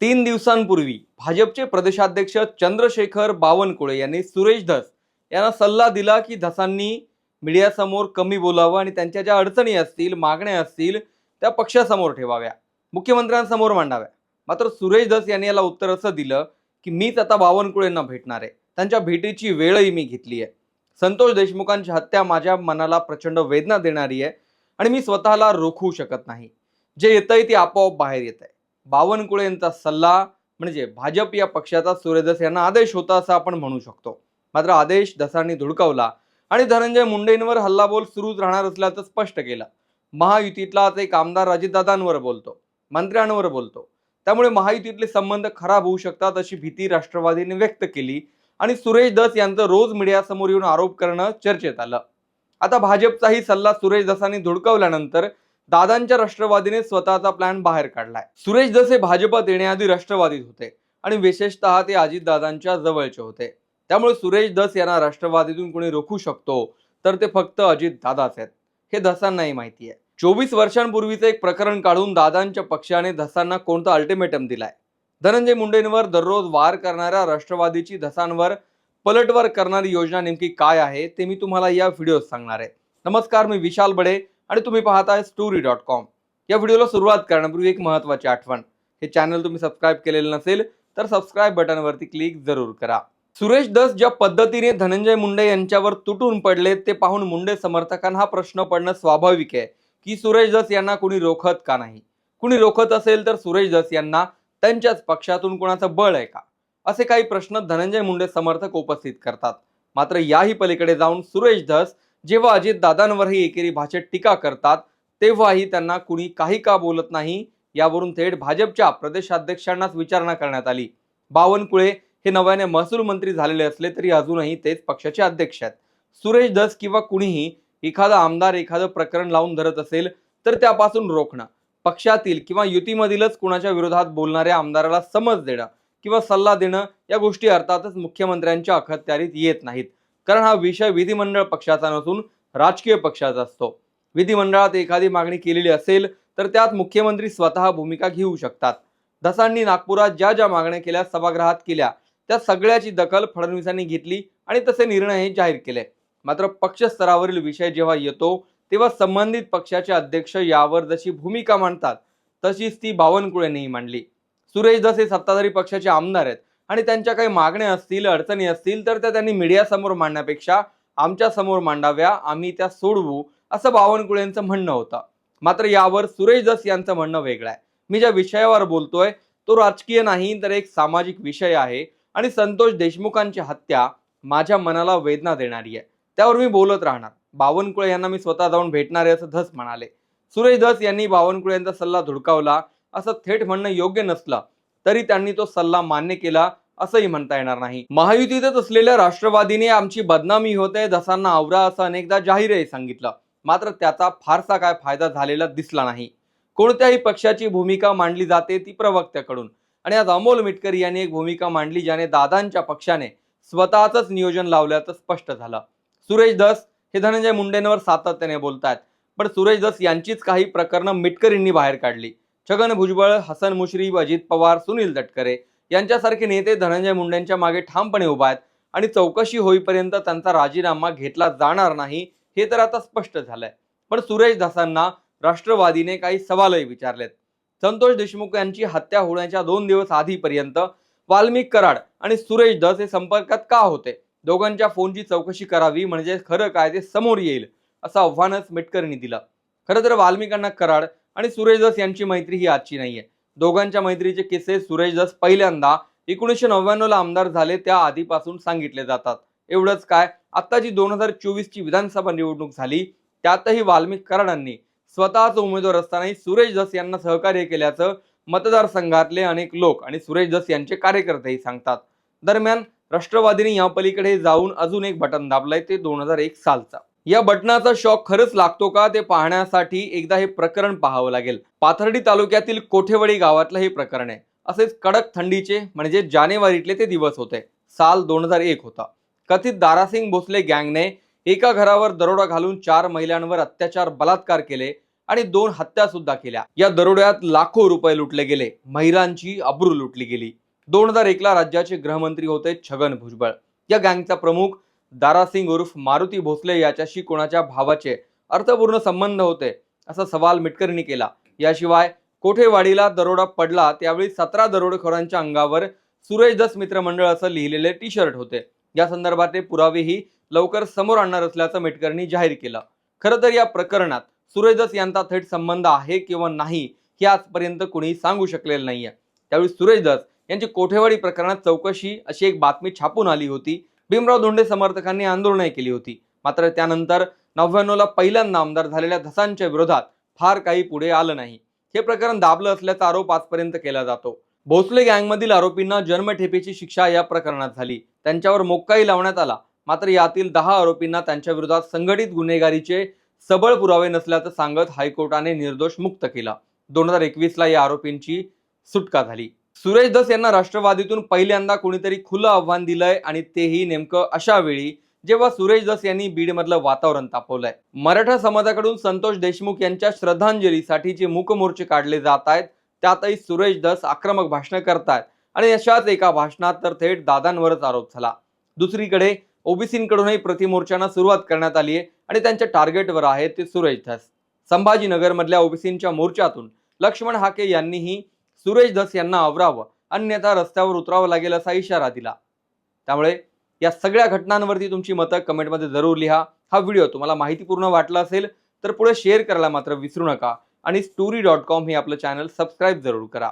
तीन दिवसांपूर्वी भाजपचे प्रदेशाध्यक्ष चंद्रशेखर बावनकुळे यांनी सुरेश धस यांना सल्ला दिला की धसांनी मीडियासमोर कमी बोलावं आणि त्यांच्या ज्या अडचणी असतील मागण्या असतील त्या पक्षासमोर ठेवाव्या. मुख्यमंत्र्यांसमोर मांडाव्या. मात्र सुरेश धस यांनी याला उत्तर असं दिलं की मीच आता बावनकुळेंना भेटणार आहे. त्यांच्या भेटीची वेळही मी घेतली आहे. संतोष देशमुखांची हत्या माझ्या मनाला प्रचंड वेदना देणारी आहे आणि मी स्वतःला रोखू शकत नाही. जे येतंय ते आपोआप बाहेर येत आहे बावनकुळे यांचा सल्ला म्हणजे भाजप या पक्षाचा सूर्यदस यांना आदेश होता असं आपण म्हणू शकतो. मात्र आदेश दसांनी धुडकावला आणि धनंजय मुंडेंवर हल्लाबोल सुरूच राहणार असल्याचं स्पष्ट केलं. महायुतीतलाच एक आमदार अजितदादांवर बोलतो मंत्र्यांवर बोलतो. त्यामुळे महायुतीतले संबंध खराब होऊ शकतात अशी भीती राष्ट्रवादीने व्यक्त केली आणि सुरेश दस यांचं रोज मीडियासमोर येऊन आरोप करणं चर्चेत आलं. आता भाजपचाही सल्ला सुरेश दसांनी धुडकावल्यानंतर दादांच्या राष्ट्रवादीने स्वतःचा प्लॅन बाहेर काढलाय. सुरेश जसे भाजपात येण्याआधी राष्ट्रवादीत होते आणि विशेषतः ते अजितदादांच्या जवळचे होते. त्यामुळे सुरेश दस यांना राष्ट्रवादीतून कोणी रोखू शकतो तर ते फक्त अजित दादाच आहेत. हे धसांनाही माहिती आहे. चोवीस वर्षांपूर्वीचं एक प्रकरण काढून दादांच्या पक्षाने धसांना कोणता अल्टिमेटम दिलाय? धनंजय मुंडेंवर दररोज वार करणाऱ्या राष्ट्रवादीची धसांवर पलटवार करणारी योजना नेमकी काय आहे ते मी तुम्हाला या व्हिडिओत सांगणार आहे. नमस्कार मी विशाल बडे. आणि तुम्ही पाहताय स्टोरी डॉट कॉम या व्हिडिओला सुरुवात करण्यापूर्वी एक महत्त्वाची आठवण. हे चॅनल तुम्ही सबस्क्राईब केलेलं नसेल तर सबस्क्राईब बटनवरती क्लिक जरूर करा. सुरेश दस ज्या पद्धतीने धनंजय मुंडे यांच्यावर तुटून पडले ते पाहून मुंडे समर्थकांना हा प्रश्न पडणं स्वाभाविक आहे की सुरेश दस यांना कुणी रोखत का नाही? कुणी रोखत असेल तर सुरेश दस यांना त्यांच्याच पक्षातून कुणाचं बळ आहे का? असे काही प्रश्न धनंजय मुंडे समर्थक उपस्थित करतात. मात्र याही पलीकडे जाऊन सुरेश धस जेव्हा अजित दादांवरही एकेरी भाषेत टीका करतात तेव्हाही त्यांना कुणी काही का बोलत नाही यावरून थेट भाजपच्या प्रदेशाध्यक्षांनाच विचारणा करण्यात आली. बावनकुळे हे नव्याने महसूल मंत्री झालेले असले तरी अजूनही तेच पक्षाचे अध्यक्ष आहेत. सुरेश दस किंवा कुणीही एखादा आमदार एखादं प्रकरण लावून धरत असेल तर त्यापासून रोखणं. पक्षातील किंवा युतीमधीलच कुणाच्या विरोधात बोलणाऱ्या आमदाराला समज देणं किंवा सल्ला देणं या गोष्टी अर्थातच मुख्यमंत्र्यांच्या अखत्यारीत येत नाहीत. कारण हा विषय विधिमंडळ पक्षाचा नसून राजकीय पक्षाचा असतो. विधिमंडळात एखादी मागणी केलेली असेल तर त्यात मुख्यमंत्री स्वतः भूमिका घेऊ शकतात. धसांनी नागपुरात ज्या ज्या मागण्या केल्या सभागृहात केल्या त्या सगळ्याची दखल फडणवीसांनी घेतली आणि तसे निर्णयही जाहीर केले. मात्र पक्ष स्तरावरील विषय जेव्हा येतो तेव्हा संबंधित पक्षाचे अध्यक्ष यावर जशी भूमिका मांडतात तशीच ती बावनकुळेनेही मांडली. सुरेश दस हे सत्ताधारी पक्षाचे आमदार आहेत. आणि त्यांच्या काही मागण्या असतील अडचणी असतील तर त्या त्यांनी मीडियासमोर मांडण्यापेक्षा आमच्यासमोर मांडाव्या आम्ही त्या सोडवू असं बावनकुळेंचं म्हणणं होतं. मात्र यावर सुरेश दस यांचं म्हणणं वेगळं आहे. मी ज्या विषयावर बोलतोय तो राजकीय नाही तर एक सामाजिक विषय आहे आणि संतोष देशमुखांची हत्या माझ्या मनाला वेदना देणारी आहे. त्यावर मी बोलत राहणार. बावनकुळे यांना मी स्वतः जाऊन भेटणार आहे असं धस म्हणाले. सुरेश धस यांनी बावनकुळे यांचा सल्ला धुडकावला असं थेट म्हणणं योग्य नसलं तरी त्यांनी तो सल्ला मान्य केला असंही म्हणता येणार नाही. महायुतीतच असलेल्या राष्ट्रवादीने आमची बदनामी होते जसांना आवरा असं अनेकदा जाहीरही सांगितलं. मात्र त्याचा फारसा काय फायदा झालेला दिसला नाही. कोणत्याही पक्षाची भूमिका मांडली जाते ती प्रवक्त्याकडून. आणि आज अमोल मिटकरी यांनी एक भूमिका मांडली ज्याने दादांच्या पक्षाने स्वतःच नियोजन लावल्याचं स्पष्ट झालं. सुरेश दस हे धनंजय मुंडेंवर सातत्याने बोलतायत. पण सुरेश दस यांचीच काही प्रकरणं मिटकरींनी बाहेर काढली. छगन भुजबळ हसन मुश्रीफ अजित पवार सुनील तटकरे यांच्यासारखे नेते धनंजय मुंडेंच्या मागे ठामपणे उभा आहेत आणि चौकशी होईपर्यंत त्यांचा राजीनामा घेतला जाणार नाही हे तर आता स्पष्ट झालंय. पण सुरेश धसांना राष्ट्रवादीने काही सवालही विचारलेत. संतोष देशमुख यांची हत्या होण्याच्या दोन दिवस आधीपर्यंत वाल्मिक कराड आणि सुरेश दस हे संपर्कात का होते? दोघांच्या फोनची चौकशी करावी म्हणजे खरं काय ते समोर येईल असं आव्हानच मिटकरींनी दिलं. खरं तर वाल्मिकांना कराड आणि सुरेश दस यांची मैत्री ही आजची नाही आहे दोघांच्या मैत्रीचे किस्से सुरेश दस पहिल्यांदा एकोणीसशे नव्याण्णवला आमदार झाले त्या आधीपासून सांगितले जातात. एवढंच काय आता जी दोन हजार चोवीसची विधानसभा निवडणूक झाली त्यातही वाल्मिक कराडांनी स्वतःच उमेदवार असतानाही सुरेश दस यांना सहकार्य केल्याचं मतदारसंघातले अनेक लोक आणि सुरेश दस यांचे कार्यकर्तेही सांगतात. दरम्यान राष्ट्रवादीने यापलीकडे जाऊन अजून एक बटन दाबलंय ते दोन हजार एक सालचा. या बटनाचा शॉक खरंच लागतो का ते पाहण्यासाठी एकदा हे प्रकरण पाहावं लागेल. पाथर्डी तालुक्यातील कोठेवडी गावातलं हे प्रकरण आहे. असेच कडक थंडीचे म्हणजे जानेवारीतले ते दिवस होते. साल दोन हजार एक होता. कथित दारासिंग भोसले गँगने एका घरावर दरोडा घालून चार महिलांवर अत्याचार बलात्कार केले आणि दोन हत्या सुद्धा केल्या. या दरोड्यात लाखो रुपये लुटले गेले. महिलांची अब्रू लुटली गेली. दोन हजार एकला राज्याचे गृहमंत्री होते छगन भुजबळ. या गँगचा प्रमुख दारासिंग उर्फ मारुती भोसले याच्याशी कोणाच्या भावाचे अर्थपूर्ण संबंध होते असा सवाल मिटकरींनी केला. याशिवाय कोठेवाडीला दरोडा पडला त्यावेळी सतरा दरोडेखोरांच्या अंगावर सुरेश दस मित्रमंडळ असं लिहिलेले टी शर्ट होते. या संदर्भातले पुरावेही लवकर समोर आणणार असल्याचं मेटकरनी जाहीर केलं. खरं तर या प्रकरणात सुरेश दस यांचा थेट संबंध आहे किंवा नाही हे आजपर्यंत कुणी सांगू शकलेलं नाहीये. त्यावेळी सुरेश दस यांची कोठेवाडी प्रकरणात चौकशी अशी एक बातमी छापून आली होती. भीमराव धोंडे समर्थकांनी आंदोलनही केली होती. मात्र त्यानंतर नव्याण्णवला पहिल्यांदा आमदार झालेल्या धसांच्या विरोधात फार काही पुढे आलं नाही. हे प्रकरण दाबलं असल्याचा आरोप आजपर्यंत केला जातो. भोसले गँगमधील आरोपींना जन्मठेपेची शिक्षा या प्रकरणात झाली. त्यांच्यावर मोक्काही लावण्यात आला. मात्र यातील दहा आरोपींना त्यांच्या विरोधात संघटित गुन्हेगारीचे सबळ पुरावे नसल्याचं सांगत हायकोर्टाने निर्दोष मुक्त केला. दोन हजार एकवीसला या आरोपींची सुटका झाली. सुरेश दस यांना राष्ट्रवादीतून पहिल्यांदा कोणीतरी खुलं आव्हान दिलंय आणि तेही नेमकं अशा वेळी जेव्हा सुरेश दस यांनी बीडमधलं वातावरण तापवलंय. मराठा समाजाकडून संतोष देशमुख यांच्या श्रद्धांजलीसाठी जे मूकमोर्चे काढले जात आहेत. त्यातही सुरेश दस आक्रमक भाषणं करतायत आणि अशाच एका भाषणात तर थेट दादांवरच आरोप झाला. दुसरीकडे ओबीसींकडूनही प्रतिमोर्चांना सुरुवात करण्यात आली आहे आणि त्यांच्या टार्गेटवर आहे ते सुरेश धस संभाजीनगरमधल्या ओबीसींच्या मोर्चातून लक्ष्मण हाके यांनीही सुरेश धस यांना आवरावं अन्यथा रस्त्यावर उतरावं लागेल असा इशारा दिला. त्यामुळे या सगळ्या घटनांवरती तुमची मतं कमेंटमध्ये जरूर लिहा. हा व्हिडिओ तुम्हाला माहितीपूर्ण वाटला असेल तर पुढे शेअर करायला मात्र विसरू नका. आणि स्टोरी डॉट कॉम हे आपलं चॅनल सबस्क्राईब जरूर करा.